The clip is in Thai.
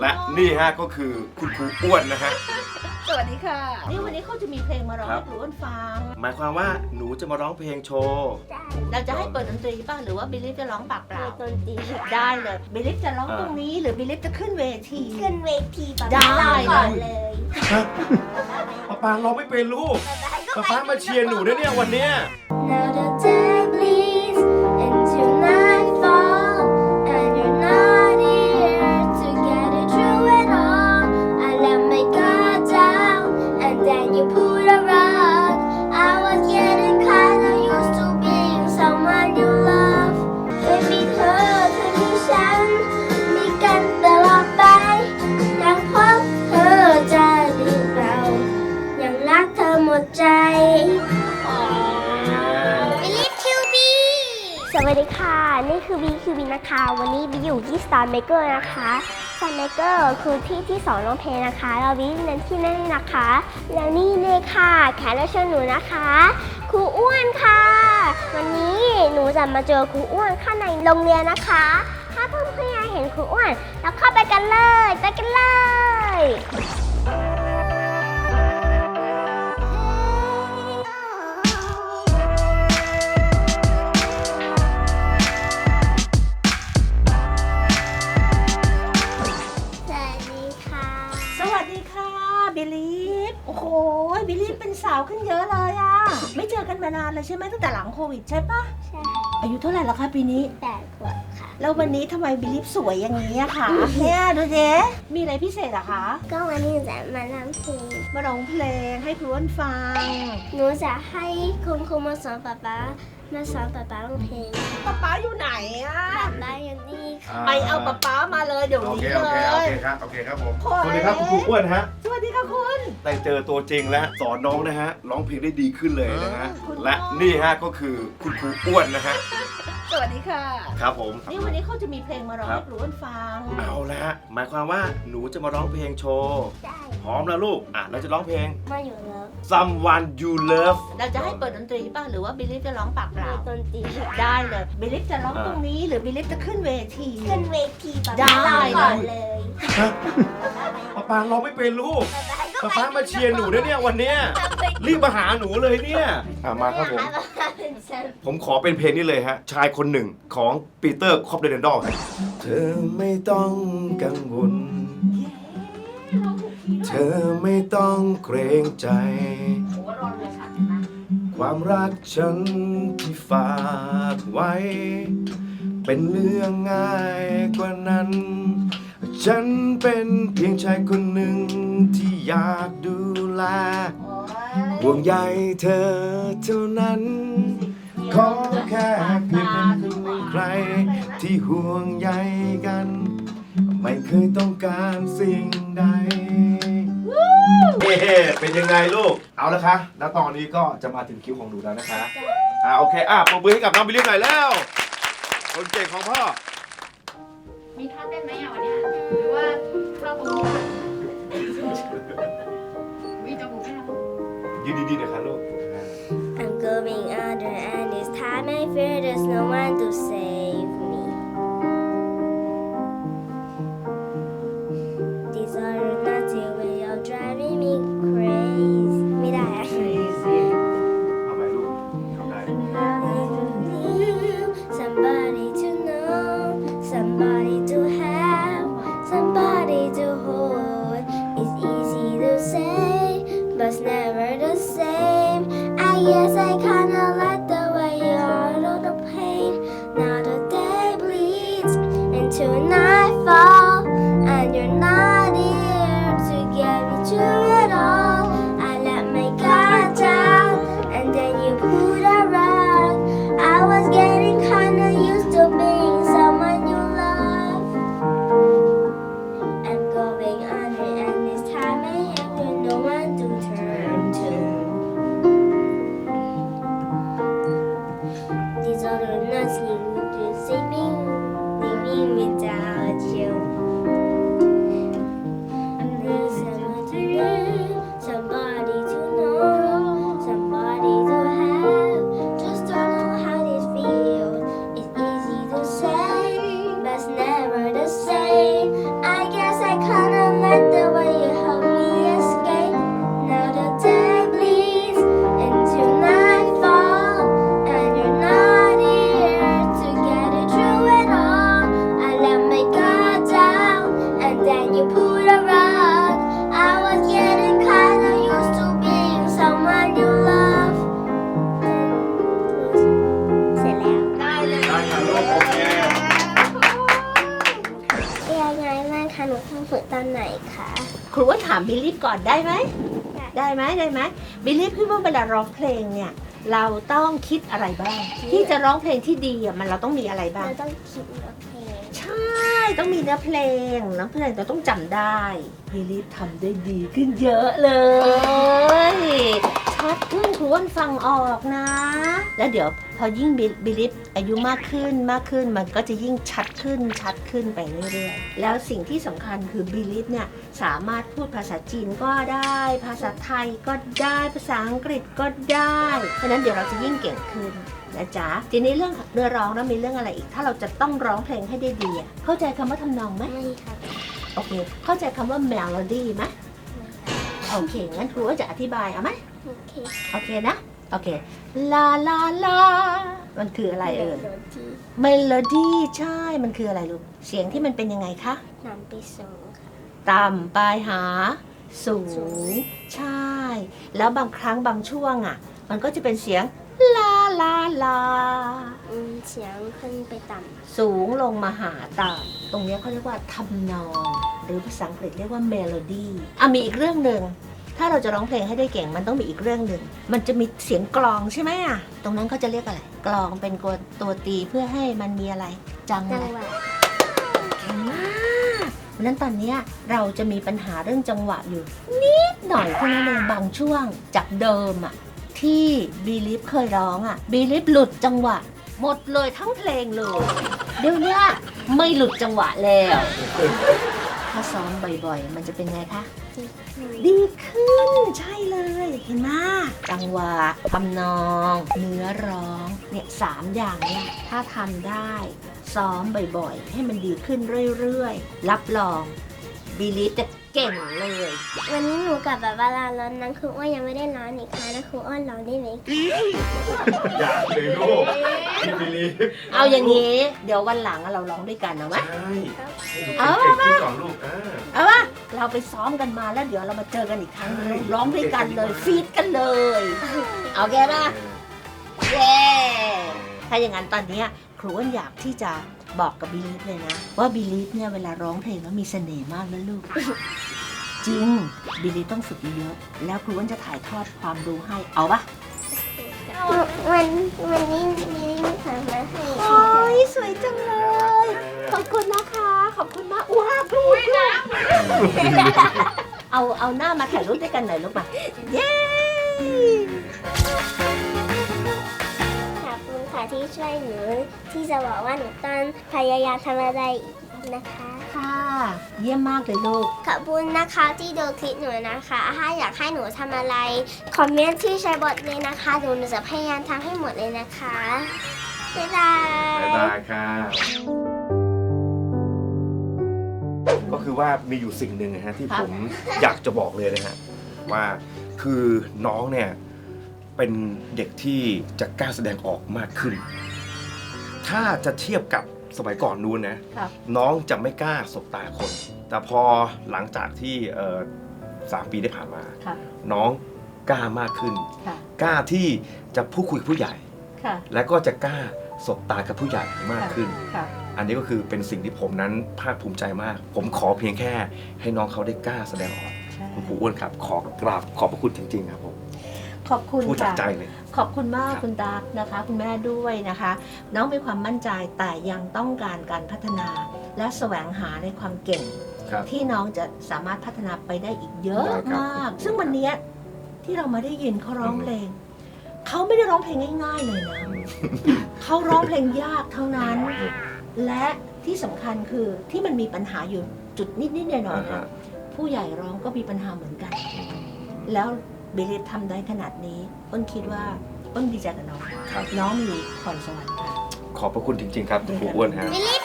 และนี่ฮะก็คือคุณครูอ้วนนะฮะ สวัสดีค่ะนี่วันนี้เขาจะมีเพลงมาร้องครัให้บครูอ้วนฟัง หมายความว่าหนูจะมาร้องเพลงโชว์ เราจะให้เปิดดนตรีป่ะหรือว่าบิลลิฟจะร้องปากเปล่าดนตรีได้เลยบิลลิฟจะร้องอ่า ตรงนี้หรือบิลลิฟจะขึ้นเวที ขึ้นเวทีป๊าได้ป๊าร้องก่อนเลยป้าปาร้องไม่เป็นลูกป้าป้ามาเชียร์หนูนะเนี่ยวันเนี้ย Now the ี่ค่ะนี่คือ B QB นะคะ วันนี้บีอยู่ที่ Star Maker นะคะ Star Maker คือที่ที่สอนร้องเพลงนะคะ เราบีเน้นที่นั่นนะคะ แล้วนี่เลยค่ะแขกรับเชิญหนูนะคะ ครูอ้วนค่ะ วันนี้หนูจะมาเจอครูอ้วนข้างในโรงเรียนนะคะ ถ้าเพื่อนๆอยากเห็นครูอ้วน เราเข้าไปกันเลย ไปกันเลย ฟโอ้โหบิลลิฟเป็นสาวขึ้นเยอะเลยอะไม่เจอกันมานานเลยใช่ไหมตั้งแต่หลังโควิดใช่ปะใช่อายุเท่าไหร่แล้วคะปีนี้ แปดขวบค่ะ แล้ววันนี้ทำไมบิลลิฟสวยอย่างนี้อะคะเนี่ยดูเจ๊มีอะไรพิเศษเหรอคะ ก็วันนี้จะมาร้องเพลงมาร้องเพลงให้ครูอ้วนฟังหนูจะให้คุณครูมาสอนป๊าป๊ามาสอนป๊าป๊าร้องเพลงป๊าป๊าอยู่ไหนอะ ป๊าป๊าอยู่นี่ค่ะไปเอาป๊าป๊ามาเลยเดี๋ยวโอนี้เคเลโอเคโอย เคครับโอเคครับผมสวัสดีครับคุณครูอ้วนฮะสวัสดีค่ะคุณ ได้เจอตัวจริงแล้วสอนน้องนะฮะร้องเพลงได้ดีขึ้นเลยนะฮะคุณพ่อและนี่ฮะก็คือคุณครูอ้วนนะฮะ สวัสดีค่ะ ครับผมนี่วันนี้เขาจะมีเพลงมาร้องครัให้บครูอ้วนฟัง เอาละฮะหมายความว่าหนูจะมาร้องเพลงโชว์ได้พร้อมแล้วลูก อะ เราจะร้องเพลง มาอยู่แล้ว someone you love เราจะให้เปิดดนตรีป่ะ หรือว่าบิลลิฟจะร้องปากเปล่าดนตรีได้เลยบิลลิฟจะร้องอ่าตรงนี้ หรือบิลลิฟจะขึ้นเวที ขึ้นเวทีป๊าได้ป๊าร้องก่อนเลยป้าปาร้องไม่เป็นลูก ป้าป้ามาเชียร์หนูนะเนี่ยวันเนี้ยรีบมาหาหนูเลยเนี่ยอะมาครับผมป๊าป๊าเป็นฉันผมขอเป็นเพลงนี้เลยฮะ ชายคนหนึ่งของปีเตอร์คอปเดนดอลเธอไม่ต้องกังวล เธอไม่ต้องเกรงใจ ความรักฉันที่ฝากไว้ เป็นเรื่องง่ายกว่านั้น ฉันเป็นเพียงชายคนหนึ่งที่อยากดูแลห่วงใยเธอเท่านั้น ขอแค่เพียงเป็นคนหนึ่งใครที่ห่วงใยกัน ไม่เคยต้องการสิ่งใดเฮ้เป็นยังไงลูก เอาละคะ แล้วตอนนี้ก็จะมาถึงคิวของหนูแล้วนะคะ อ่าโอเค อะปรบมือให้กับน้องบิลลี่หน่อยแล้ว คนเก่งของพ่อ มีท่าเต้นไหมอะวันเนี้ ยืนดีๆหนะคะลูก I'm going under and this time I fear there's no one to save me These are องฝึกตอนไหนคะครูว่าถามบิลลี่ก่อนได้ไหม ได้ได้ไหมได้ไหมบิลลี่คิดว่าเวลาร้องเพลงเนี่ย เราต้องคิดอะไรบ้าง ที่จะร้องเพลงที่ดีอะมันเราต้องมีอะไรบ้าง เราต้องคิดเนื้อเพลง ใช่ ต้องมีเนื้อเพลงเนื้อเพลงเราต้องจำได้บิลลี่ทำได้ดีขึ้นเยอะเลยชัดขึ้นครูอ้วนฟังออกนะ แล้วเดี๋ยวพอยิ่งบิบิลลี่อายุมากขึ้นมากขึ้นมันก็จะยิ่งชัดขึ้นชัดขึ้นไปเรื่อยๆ แล้วสิ่งที่สำคัญคือบิลลี่เนี่ยสามารถพูดภาษาจีนก็ได้ ภาษาไทยก็ได้ภาษาอังกฤษก็ได้ เพราะฉะนั้นเดี๋ยวเราจะยิ่งเก่งขึ้น นะจ๊ะทีนี้เรื่องเนื้อร้องแล้วมีเรื่องอะไรอีก ถ้าเราจะต้องร้องเพลงให้ได้ดีอะเข้าใจคำว่าทำนองไหมไม่ครับโอเค เข้าใจคำว่า melody ไหมโอเคงั้นครูก็จะอธิบายเอาไหมโอเคโอเคนะโอเคลาลาลามันคืออะไรเอ่ยโดนที่ melody ใช่มันคืออะไรลูกเสียงที่มันเป็นยังไงคะนำไปส่งค่ะต่ำปลายหา สูง ใช่ แล้วบางครั้งบางช่วงอะ มันก็จะเป็นเสียง ลาลาลา อืมเสียงขึ้นไปต่สูงลงมาหาต่ำตรงเนี้ยเขาเรียกว่าทำนอง หรือภาษาอังกฤษเรียกว่าเมโลดี้อะมีอีกเรื่องหนึ่งถ้าเราจะร้องเพลงให้ได้เก่งมันต้องมีอีกเรื่องหนึ่งมันจะมีเสียงกลองใช่ไหมอะตรงนั้นเขาจะเรียกอะไร กลองเป็นตัวตัวตีเพื่อให้มันมีอะไร จังำหจังวะหวะเก่งมากเพราะฉะนั้นตอนเนี้ยเราจะมีปัญหาเรื่องจังหวะอยู่นิดหน่อยเท่านั้นเองบางช่วงจากเดิมอะ ที่บีลิฟเคยร้องอะบีลิฟหลุดจังหวะ หมดเลยทั้งเพลงเลย เดี๋ยวเนี้ยไม่หลุดจังหวะแล้ว ถ้าซ้อมบ่อยๆ มันจะเป็นไงคะ ดีขึ้นใช่เลย เห็นไหมจังหวะทำนอง เนื้อร้องเนี่ยสามอย่างเนี่ยถ้าทำได้ ซ้อมบ่อยๆ ให้มันดีขึ้นเรื่อยๆ รับรองบีลิฟจะ เก่งเลย วันนี้หนูกลับแบบว่าลาร้อนนั้นครูอ้วนยังไม่ได้ร้อนอีกค่ะแล้วครูอ้วนร้องได้ไหมอยากเลยลูกพี่บิลลี่เอาอย่างนี้ เดี๋ยววันหลังเราร้องด้วยกันเอาไหม ใช่เอาให้หนูเก่งขึ้นก่อนลูกอ่าเอาวะเราไปซ้อมกันมาแล้วเดี๋ยวเรามาเจอกันอีกครั้งหนึ่งร้องด้วยกันเลยฟีดกันเลย เอาแกป่ะเย้ ถ้าอย่างนั้นตอนเนี้ยครูอ้วนอยากที่จะ บอกกับบิลีฟเลยนะ ว่าบิลีฟเนี่ยเวลาร้องเพลงแล้วมีเสน่ห์มากนะลูก จริงบิลีฟต้องฝึกเยอะๆแล้วครูอ้วนจะถ่ายทอดความรู้ให้เอาปะวันวันนี้มีนิทานมาให้โอ้ยสวยจังเลย ขอบคุณนะคะ ขอบคุณมากว้าวลูกเอาเอาหน้ามาถ่ายรูปด้วยกันหน่อยลูกมาเย้ ที่ช่วยหนู ที่จะบอกว่าหนูต้องพยายามทำอะไรอีกนะคะ ค่ะ เยี่ยมมากเลยลูก ขอบคุณนะคะที่ดูคลิปหนูนะคะ ถ้าอยากให้หนูทำอะไร คอมเมนต์ที่ใช้บทเลยนะคะหนูจะพยายามทำให้หมดเลยนะคะ บ๊ายบาย บ๊ายบายค่ะก็คือว่ามีอยู่สิ่งหนึ่งนะฮะที่ครับผมอยากจะบอกเลยนะฮะว่าคือน้องเนี่ย เป็นเด็กที่จะกล้าแสดงออกมากขึ้น ถ้าจะเทียบกับสมัยก่อนนู้นนะครับน้องจะไม่กล้าสบตาคน แต่พอหลังจากที่เอ่อสามปีได้ผ่านมา ค่ะ น้องกล้ามากขึ้น ค่ะ กล้าที่จะพูดคุยกับผู้ใหญ่ ค่ะ และก็จะกล้าสบตากับผู้ใหญ่มากขึ้น ค่ะ อันนี้ก็คือเป็นสิ่งที่ผมนั้นภาคภูมิใจมาก ผมขอเพียงแค่ให้น้องเขาได้กล้าแสดงออก ใช่ คุณครูอ้วนครับ ขอกราบขอบพระคุณจริงๆครับผม ขอบคุณพูดจากค่ะใจเลย ขอบคุณมากครับ คุณตานะคะ คุณแม่ด้วยนะคะ น้องมีความมั่นใจแต่ยังต้องการการพัฒนา และแสวงหาในความเก่ง ครับ ที่น้องจะสามารถพัฒนาไปได้อีกเยอะได้ครับ มาก ซึ่งวันเนี้ยที่เรามาได้ยินเขาร้องเพลง เขาไม่ได้ร้องเพลงง่ายๆเลยนะ เขาร้องเพลงยากทั้งนั้น และที่สำคัญคือที่มันมีปัญหาอยู่จุดนิดๆหน่อยอ่าๆฮะนะผู้ใหญ่ร้องก็มีปัญหาเหมือนกัน แล้วเบลิฟทำได้ขนาดนี้ อ้นคิดว่าอ้นดีใจกับน้อง ครับ น้องมีพรสวรรค์ค่ะ ขอบพระคุณจริง ๆ ครับคุณครูอ้วนฮะ บิลลี่